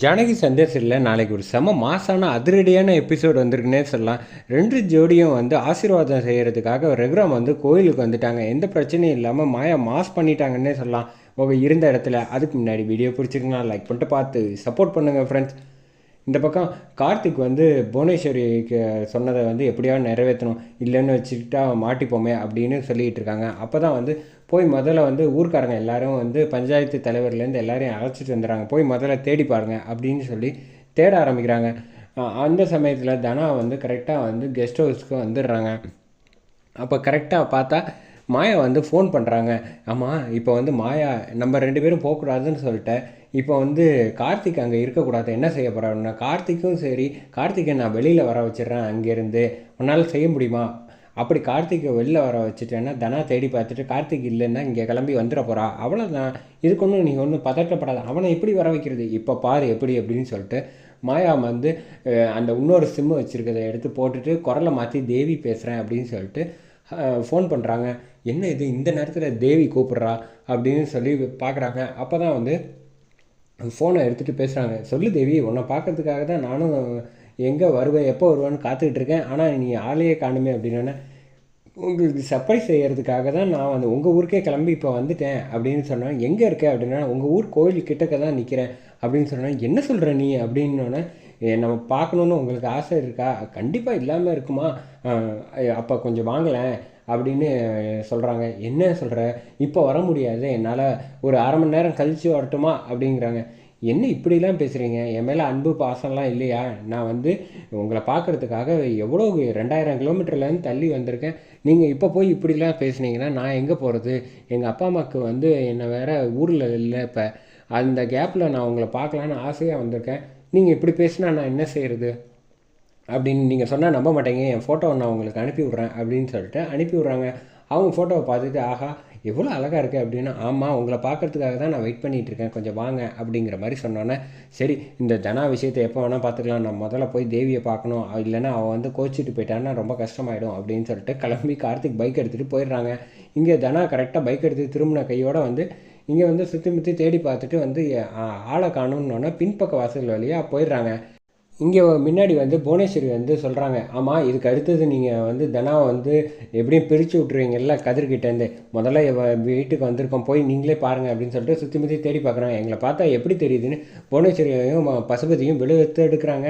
ஜானகி சந்தேசரில் நாளைக்கு ஒரு செம மாசான அதிரடியான எபிசோடு வந்திருக்குன்னே சொல்லலாம். ரெண்டு ஜோடியும் வந்து ஆசீர்வாதம் செய்கிறதுக்காக ரெகுராம் வந்து கோயிலுக்கு வந்துட்டாங்க. எந்த பிரச்சனையும் இல்லாமல் மாயா மாஸ் பண்ணிட்டாங்கன்னே சொல்லலாம். அவங்க இருந்த இடத்துல அதுக்கு முன்னாடி வீடியோ பிடிச்சிருக்குன்னா லைக் பண்ணிட்டு பார்த்து சப்போர்ட் பண்ணுங்கள் ஃப்ரெண்ட்ஸ் இந்த பக்கம் கார்த்திக் வந்து புவனேஸ்வரிக்கு சொன்னதை வந்து எப்படியாவது நிறைவேற்றணும். இல்லைன்னு வச்சுக்கிட்டா மாட்டிப்போமே அப்படின்னு சொல்லிகிட்டு இருக்காங்க. அப்போ தான் வந்து போய் முதல்ல வந்து ஊர்க்காரங்க எல்லாரும் வந்து பஞ்சாயத்து தலைவர்லேருந்து எல்லாரையும் அழைச்சிட்டு வந்துடுறாங்க போய் முதல்ல தேடி பாருங்கள் அப்படின்னு சொல்லி தேட ஆரம்பிக்கிறாங்க. அந்த சமயத்தில் தனா வந்து கரெக்டாக வந்து கெஸ்ட் ஹவுஸ்க்கு வந்துடுறாங்க. அப்போ கரெக்டாக பார்த்தா மாயா வந்து ஃபோன் பண்ணுறாங்க ஆமாம் இப்போ வந்து மாயா நம்ம ரெண்டு பேரும் போகக்கூடாதுன்னு சொல்லிட்டேன் இப்போ வந்து கார்த்திக் அங்கே இருக்கக்கூடாது. என்ன செய்ய போகிறாருன்னா கார்த்திக்கும் சரி கார்த்திகை நான் வெளியில் வர வச்சிடுறேன் அங்கேருந்து. உன்னால் செய்ய முடியுமா? அப்படி கார்த்திகை வெளில வர வச்சுட்டேன்னா தனா தேடி பார்த்துட்டு கார்த்திக் இல்லைன்னா இங்கே கிளம்பி வந்துட போகிறா அவ்வளோதான் இதுக்கு ஒன்றும் நீங்கள் ஒன்றும் பதட்டப்படாத. அவனை எப்படி வர வைக்கிறது? இப்போ பாரு எப்படி? அப்படின்னு சொல்லிட்டு மாயா வந்து அந்த இன்னொரு சிம்மு வச்சுருக்கதை எடுத்து போட்டுட்டு குரலை மாற்றி தேவி பேசுகிறேன் அப்படின்னு சொல்லிட்டு ஃபோன் பண்ணுறாங்க என்ன இது? இந்த நேரத்தில் தேவி கூப்பிட்றா? அப்படின்னு சொல்லி பார்க்குறாங்க. அப்போ தான் வந்து ஃபோனை எடுத்துகிட்டு பேசுகிறாங்க சொல்லு தேவி உன்னை பார்க்கறதுக்காக தான் நானும் எங்கே வருவேன் எப்போ வருவேன்னு காத்துக்கிட்டு இருக்கேன். ஆனால் நீ ஆளையே காணுமே அப்படின்னோடனே உங்களுக்கு சர்ப்ரைஸ் செய்கிறதுக்காக தான் நான் வந்து உங்கள் ஊருக்கே கிளம்பி இப்போ வந்துட்டேன் அப்படின்னு சொன்னேன் எங்கே இருக்க? அப்படின்னா உங்கள் ஊர் கோயில் கிட்டக்க தான் நிற்கிறேன் அப்படின்னு சொன்னேன் என்ன சொல்கிற நீ? அப்படின்னோடனே நம்ம பார்க்கணுன்னு உங்களுக்கு ஆசை இருக்கா? கண்டிப்பாக இல்லாமல் இருக்குமா? அப்போ கொஞ்சம் வாங்கலேன் அப்படின்னு சொல்கிறாங்க என்ன சொல்கிற இப்போ வர முடியாது. என்னால் ஒரு அரை மணி நேரம் கழித்து வரட்டுமா? அப்படிங்கிறாங்க. என்ன இப்படிலாம் பேசுகிறீங்க என் மேலே அன்பு பாசம்லாம் இல்லையா? நான் வந்து உங்களை பார்க்கறதுக்காக எவ்வளோ ரெண்டாயிரம் கிலோமீட்டர்லேருந்து தள்ளி வந்திருக்கேன். நீங்கள் இப்போ போய் இப்படிலாம் பேசுனீங்கன்னா நான் எங்கே போகிறது எங்கள் அப்பா அம்மாவுக்கு வந்து என்னை வேறு ஊரில் இல்லை இப்போ. அந்த கேப்பில் நான் உங்களை பார்க்கலான்னு ஆசையாக வந்திருக்கேன். நீங்கள் இப்படி பேசினா நான் என்ன செய்கிறது அப்படின்னு நீங்கள் சொன்னால் நம்ப மாட்டேங்க. என் ஃபோட்டோவை நான் உங்களுக்கு அனுப்பி விட்றேன் அப்படின்னு சொல்லிட்டு அனுப்பி விட்றாங்க. அவங்க ஃபோட்டோவை பார்த்துட்டு ஆஹா எவ்வளோ அழகாக இருக்குது அப்படின்னா ஆமாம் உங்களை பார்க்கறதுக்காக தான் நான் வெயிட் பண்ணிகிட்டு இருக்கேன். கொஞ்சம் வாங்க அப்படிங்கிற மாதிரி சொன்னோன்னே சரி இந்த தனா விஷயத்தை எப்போ வேணால் பார்த்துக்கலாம். நான் முதல்ல போய் தேவியை பார்க்கணும். இல்லைன்னா அவள் வந்து கோச்சிட்டு போயிட்டான்னா ரொம்ப கஷ்டமாயிடும் அப்படின்னு சொல்லிட்டு கிளம்பி கார்த்திக் பைக் எடுத்துகிட்டு போயிடுறாங்க. இங்கே தனா கரெக்டாக பைக் எடுத்து திரும்பின கையோட வந்து இங்கே வந்து சுற்றி முற்றி தேடி பார்த்துட்டு வந்து ஆளை காணுன்னொன்னே பின்பக்க வாசல் வழியாக போயிடுறாங்க. இங்கே முன்னாடி வந்து புவனேஸ்வரி வந்து சொல்கிறாங்க ஆமாம் இதுக்கு அடுத்தது நீங்கள் வந்து தனாவை வந்து எப்படியும் பிரித்து விட்ருவீங்கல்ல கதிர்கிட்டேருந்து முதல்ல வீட்டுக்கு வந்திருக்கோம் போய் நீங்களே பாருங்கள் அப்படின்னு சொல்லிட்டு சுற்றி முற்றி தேடி பார்க்குறாங்க எங்களை பார்த்தா எப்படி தெரியுதுன்னு புவனேஸ்வரியும் பசுபதியும் விழுத்து எடுக்கிறாங்க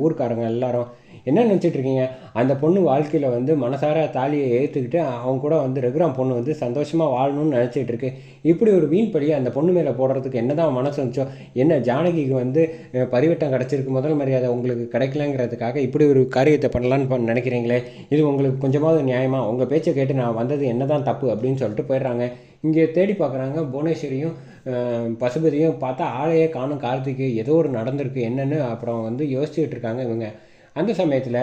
ஊர்க்காரங்க எல்லாரும். என்ன நினச்சிட்டு இருக்கீங்க அந்த பொண்ணு வாழ்க்கையில் வந்து மனசார தாலியை ஏற்றுக்கிட்டு அவங்க கூட வந்து ரெகுராம் பொண்ணு வந்து சந்தோஷமாக வாழணும்னு நினச்சிட்டு இருக்கு இப்படி ஒரு வீண் பழியை அந்த பொண்ணு மேலே போடுறதுக்கு என்னதான் மனசு வந்துச்சோ? என்ன ஜானகிக்கு வந்து பரிவட்டம் கிடச்சிருக்கு முதல் மரியாதை உங்களுக்கு கிடைக்கலங்கிறதுக்காக இப்படி ஒரு காரியத்தை பண்ணலான்னு நினைக்கிறீங்களே? இது உங்களுக்கு கொஞ்சமாவது நியாயமாக உங்கள் பேச்சை கேட்டு நான் வந்தது என்னதான் தப்பு அப்படின்னு சொல்லிட்டு போயிடுறாங்க. இங்கே தேடி பார்க்குறாங்க புவனேஸ்வரியும் பசுபதியும் பார்த்தா ஆளையே காணும் கார்த்திக்கு ஏதோ ஒரு நடந்திருக்கு என்னன்னு அப்புறம் வந்து யோசிச்சுட்டு இருக்காங்க இவங்க. அந்த சமயத்தில்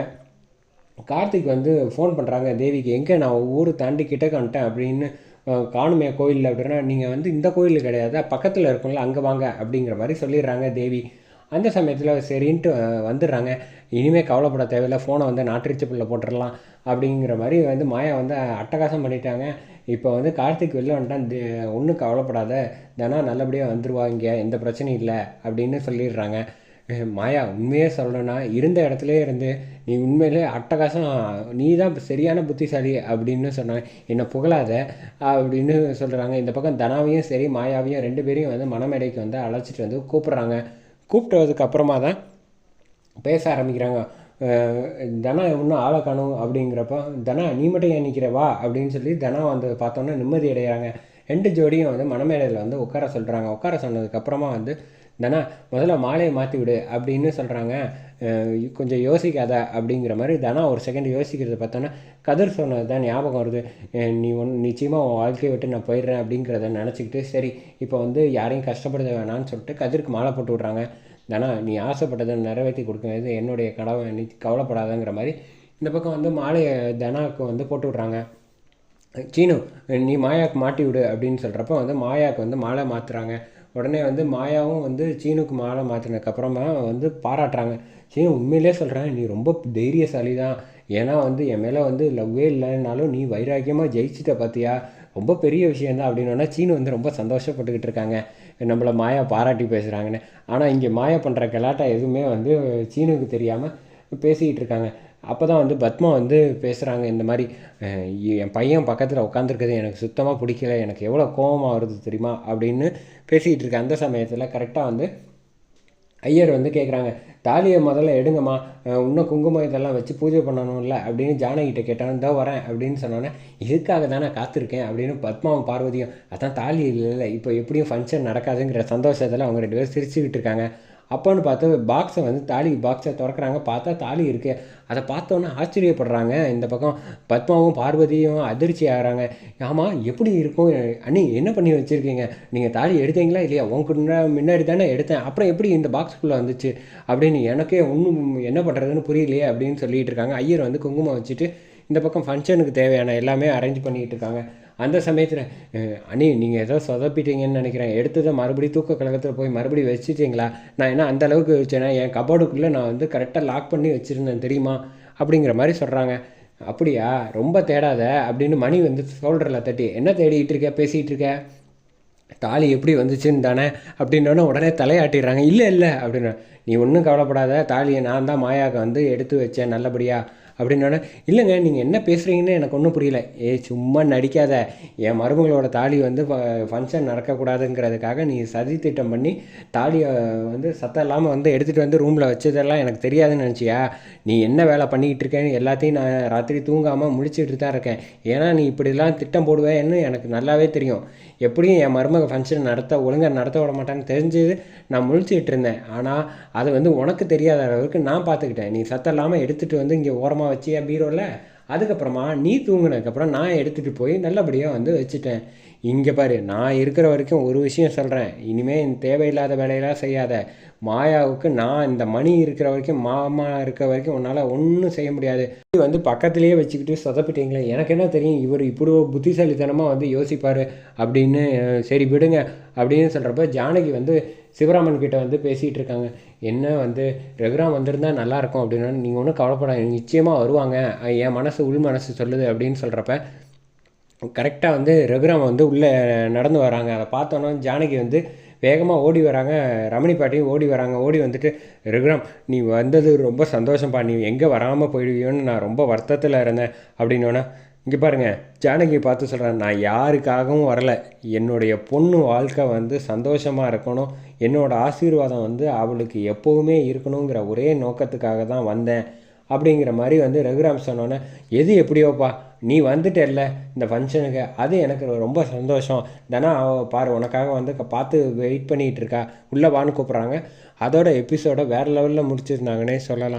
கார்த்திக் வந்து ஃபோன் பண்ணுறாங்க தேவிக்கு எங்கே நான் ஊர் தாண்டி கிட்ட வந்துட்டேன் அப்படின்னு அஹ், காணுமே கோயிலில் அப்படின்னா நீங்கள் வந்து இந்த கோயில் கிடையாது பக்கத்தில் இருக்கும்ல அங்கே வாங்க அப்படிங்கிற மாதிரி சொல்லிடுறாங்க தேவி. அந்த சமயத்தில் சரின்ட்டு வந்துடுறாங்க. இனிமேல் கவலைப்பட தேவையில்ல ஃபோனை வந்து நாட்டிரிச்சு பிள்ளை போட்டுடலாம் அப்படிங்கிற மாதிரி வந்து மாயா வந்து அட்டகாசம் பண்ணிட்டாங்க. இப்போ வந்து கார்த்திக் வெளில வந்துட்டான் ஒன்றும் கவலைப்படாத தினம் நல்லபடியாக வந்துருவா இங்கே எந்த பிரச்சனையும் இல்லை அப்படின்னு சொல்லிடுறாங்க. மாயா உண்மையே சொல்லணும்னா இருந்த இடத்துல இருந்து நீ உண்மையிலே அட்டகாசம் நீ தான் சரியான புத்திசாலி அப்படின்னு சொன்னாங்க என்னை புகழாத அப்படின்னு சொல்கிறாங்க இந்த பக்கம் தனாவையும் சரி மாயாவையும் ரெண்டு பேரையும் வந்து மணமேடைக்கு வந்து அழைச்சிட்டு வந்து கூப்பிட்றாங்க. கூப்பிட்டதுக்கு அப்புறமா தான் பேச ஆரம்பிக்கிறாங்க. தனா இன்னும் ஆளை காணும் அப்படிங்கிறப்ப தனா நீ மட்டும் ஏன் நிற்கிற வா அப்படின்னு சொல்லி தனா வந்து பார்த்தோன்னே நிம்மதி அடைகிறாங்க ரெண்டு ஜோடியும் வந்து மணமேடையில் வந்து உட்கார சொல்கிறாங்க உட்கார சொன்னதுக்கப்புறமா வந்து தனா முதல்ல மாலையை மாற்றி விடு அப்படின்னு சொல்கிறாங்க கொஞ்சம் யோசிக்காத அப்படிங்கிற மாதிரி தனா ஒரு செகண்ட் யோசிக்கிறத பார்த்தோன்னா கதிர் சொன்னது தான் ஞாபகம் வருது. நீ ஒன் நிச்சயமாக உன் வாழ்க்கையை விட்டு நான் போயிடுறேன் அப்படிங்கிறத நினச்சிக்கிட்டு சரி இப்போ வந்து யாரையும் கஷ்டப்படுத்த வேணாம்னு சொல்லிட்டு கதிருக்கு மாலை போட்டு விட்றாங்க. தானா நீ ஆசைப்பட்டதை நிறைவேற்றி கொடுக்குறது என்னுடைய கடவை நீ கவலைப்படாதங்கிற மாதிரி. இந்த பக்கம் வந்து மாலையை தனாவுக்கு வந்து போட்டு விட்றாங்க. சீனு நீ மாயாவுக்கு மாட்டி விடு அப்படின்னு சொல்கிறப்ப வந்து மாயாவுக்கு வந்து மாலை மாற்றுறாங்க உடனே வந்து மாயாவும் வந்து சீனுக்கு மாலை மாற்றினதுக்கப்புறமா வந்து பாராட்டுறாங்க. சீனு உண்மையிலே சொல்கிறேன் நீ ரொம்ப தைரியசாலி தான் ஏன்னா வந்து என் மேலே வந்து லவ்வே இல்லைனாலும் நீ வைராக்கியமாக ஜெயிச்சிட்ட பார்த்தியா ரொம்ப பெரிய விஷயம் தான் அப்படின்னா சீனு வந்து ரொம்ப சந்தோஷப்பட்டுக்கிட்டு இருக்காங்க. நம்மளை மாயா பாராட்டி பேசுகிறாங்கன்னு ஆனால் இங்கே மாயா பண்ணுற கலாட்டா எதுவுமே வந்து சீனுக்கு தெரியாமல் பேசிக்கிட்டு இருக்காங்க. அப்போ தான் வந்து பத்மா வந்து பேசுகிறாங்க இந்த மாதிரி என் பையன் பக்கத்தில் உட்காந்துருக்குது எனக்கு சுத்தமாக பிடிக்கல எனக்கு எவ்வளோ கோவமாக வருது தெரியுமா? அப்படின்னு பேசிக்கிட்டு இருக்கேன் அந்த சமயத்தில் கரெக்டாக வந்து ஐயர் வந்து கேட்குறாங்க தாலியை முதல்ல எடுங்கம்மா இன்னும் குங்குமம் இதெல்லாம் வச்சு பூஜை பண்ணணும்ல? அப்படின்னு ஜானகிட்ட கேட்டான் இதோ வரேன் அப்படின்னு சொன்னோன்னே இதுக்காக தானே காத்திருக்கேன் அப்படின்னு பத்மாவும் பார்வதியும் அதான் தாலி இல்லை இப்போ எப்படியும் ஃபங்க்ஷன் நடக்காதுங்கிற சந்தோஷத்தில் அவங்க ரெண்டு பேரும் சிரிச்சுக்கிட்டு இருக்காங்க. அப்போன்னு பார்த்து பாக்ஸை வந்து தாலி பாக்ஸை திறக்கறாங்க. பார்த்தா தாலி இருக்குது அதை பார்த்தோன்னே ஆச்சரியப்படுறாங்க. இந்த பக்கம் பத்மாவும் பார்வதியும் அதிர்ச்சி ஆகிறாங்க. ஆமாம் எப்படி இருக்கும்? அண்ணி என்ன பண்ணி வச்சுருக்கீங்க? நீங்கள் தாலி எடுத்தீங்களா இல்லையா? உங்க முன்னாடி தானே எடுத்தேன். அப்புறம் எப்படி இந்த பாக்ஸுக்குள்ளே வந்துச்சு? அப்படின்னு எனக்கே ஒன்றும் என்ன பண்ணுறதுன்னு புரியலையே அப்படின்னு சொல்லிகிட்டு இருக்காங்க. ஐயர் வந்து குங்குமம் வச்சுட்டு இந்த பக்கம் ஃபங்க்ஷனுக்கு தேவையான எல்லாமே அரேஞ்ச் பண்ணிகிட்டு இருக்காங்க. அந்த சமயத்தில் அண்ணி நீங்கள் ஏதோ சொதப்பிட்டீங்கன்னு நினைக்கிறேன். எடுத்ததை மறுபடியும் தூக்க கழகத்தில் போய் மறுபடியும் வச்சுட்டீங்களா? நான் என்ன அந்த அளவுக்கு வச்சேன்னா என் கபோர்டுக்குள்ளே நான் வந்து கரெக்டாக லாக் பண்ணி வச்சுருந்தேன் தெரியுமா? அப்படிங்கிற மாதிரி சொல்கிறாங்க அப்படியா? ரொம்ப தேடாத? அப்படின்னு மணி வந்து ஷோல்டரில் தட்டி என்ன தேடிட்டு இருக்க? பேசிகிட்டு இருக்க? தாலி எப்படி வந்துச்சுன்னு தானே? அப்படின்னோடனே உடனே தலையாட்டிடுறாங்க. இல்லை இல்லை. அப்படின்னு நீ ஒன்றும் கவலைப்படாத. தாலியை நான் தான் மாயாவுக்கு வந்து எடுத்து வச்சேன் நல்லபடியாக அப்படின்னோடனே இல்லைங்க நீங்கள் என்ன பேசுகிறீங்கன்னு எனக்கு ஒன்றும் புரியல. ஏ சும்மா நடிக்காத. என் மருமகளோட தாலி வந்து ஃபங்க்ஷன் நடக்கக்கூடாதுங்கிறதுக்காக நீ சதி திட்டம் பண்ணி தாலியை வந்து சத்தம் இல்லாமல் வந்து எடுத்துகிட்டு வந்து ரூமில் வச்சதெல்லாம் எனக்கு தெரியாதுன்னு நினச்சியா? நீ என்ன வேலை பண்ணிக்கிட்டு இருக்கேன்னு எல்லாத்தையும் நான் ராத்திரி தூங்காமல் முழிச்சிட்டு தான் இருக்கேன். ஏன்னா நீ இப்படிலாம் திட்டம் போடுவேன்னு எனக்கு நல்லாவே தெரியும். எப்படியும் என் மருமக ஃபங்க்ஷன் நடத்த ஒழுங்காக நடத்த விட மாட்டான்னு தெரிஞ்சு நான் முழிச்சிட்டு இருந்தேன். ஆனால் அது வந்து உனக்கு தெரியாத அளவுக்கு நான் பார்த்துக்கிட்டேன். நீ சத்தம் இல்லாமல் எடுத்துகிட்டு வந்து இங்கே ஓரமாக வச்சியா பீரோவில் அதுக்கப்புறமா நீ தூங்குனதுக்கப்புறம் நான் எடுத்துகிட்டு போய் நல்லபடியாக வந்து வச்சுட்டேன். இங்கே பாரு நான் இருக்கிற வரைக்கும் ஒரு விஷயம் சொல்கிறேன் இனிமேல் தேவையில்லாத வேலையெல்லாம் செய்யாத. மாயாவுக்கு நான் இந்த மணி இருக்கிற வரைக்கும் மாமா இருக்கிற வரைக்கும் உன்னால் ஒன்றும் செய்ய முடியாது. இது வந்து பக்கத்துலேயே வச்சுக்கிட்டு சொதப்பிட்டீங்களே எனக்கு என்ன தெரியும்? இவர் இப்படி புத்திசாலித்தனமாக வந்து யோசிப்பார் அப்படின்னு சரி விடுங்க அப்படின்னு சொல்கிறப்ப ஜானகி வந்து சிவராமன் கிட்ட வந்து பேசிகிட்டு இருக்காங்க. என்ன வந்து ரகுராம் வந்திருந்தால் நல்லாயிருக்கும் அப்படின்னா நீங்கள் ஒன்றும் கவலைப்படாதீங்க. நிச்சயமாக வருவாங்க. என் மனசு உள் மனசு சொல்லுது அப்படின்னு சொல்கிறப்ப கரெக்டாக வந்து ரகுராம் வந்து உள்ளே நடந்து வராங்க. அதை பார்த்தோன்னா ஜானகி வந்து வேகமாக ஓடி வராங்க. ரமணி பாட்டியும் ஓடி வராங்க. ஓடி வந்துட்டு ரகுராம் நீ வந்தது ரொம்ப சந்தோஷம்ப்பா. நீ எங்கே வராமல் போயிடுவியோன்னு நான் ரொம்ப வருத்தத்தில் இருந்தேன். அப்படின்னோன்னே இங்கே பாருங்கள் ஜானகி பார்த்து சொல்கிறேன் நான் யாருக்காகவும் வரல. என்னுடைய பொண்ணு வாழ்க்கை வந்து சந்தோஷமாக இருக்கணும். என்னோடய ஆசீர்வாதம் வந்து அவளுக்கு எப்போவுமே இருக்கணுங்கிற ஒரே நோக்கத்துக்காக தான் வந்தேன். அப்படிங்கிற மாதிரி வந்து ரகுராம் சொன்னோன்னே எது எப்படியோப்பா நீ வந்துட்டல்ல இந்த ஃபங்க்ஷனுக்கு? அது எனக்கு ரொம்ப சந்தோஷம். தானே அவ பாரு உனக்காக வந்து பார்த்து வெயிட் பண்ணிகிட்டு இருக்கா. உள்ளே வான்னு கூப்பிட்றாங்க. அதோட எபிசோட வேறு லெவலில் முடிச்சிருந்தாங்கன்னே சொல்லலாம்.